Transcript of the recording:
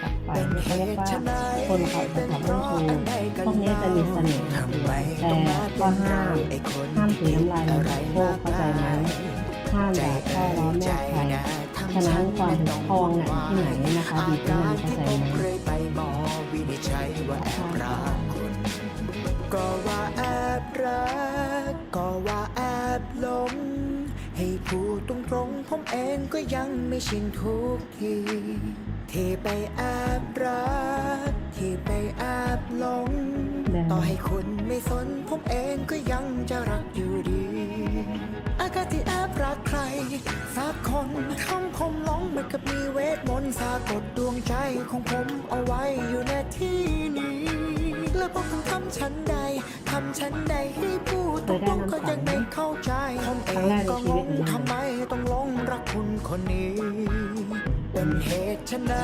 ฝักใฝ่เขาเรียกว่าคนเขาจะขับรถชูพวกนี้จะมีเสน่ห์แต่ก็ห้ามห้ามถือน้ำลายในโพกเข้าใจไหมห้ามด่าพ่อล้อแม่ใครฉะนั้นความถูกทองน่ะที่ไหนนะคะดีที่นั่นเข้าใจไหมเคยไปหมอวินิชัยว่าแอบรักก็ว่าแอบรักก็ว่าแอบหลง ให้พูดตรงๆผมเองก็ยังไม่ชินทุกทีที่ไปแอบรักที่ไปแอบหลง ต่อให้คุณไม่สนผมเองก็ยังจะรักอยู่ดี อากาศที่แอบรักใคร สักคนทำผมหลงเหมือนกับมีเวทมนต์สะกดดวงใจของผมเอาไว้อยู่ในที่นี้แล้วผมต้องทำฉันใดทำฉันใดให้พูดตรงๆก็ยังไม่เข้าใจผมเองก็งง คุณคนนี้ เป็นเหตุฉันใด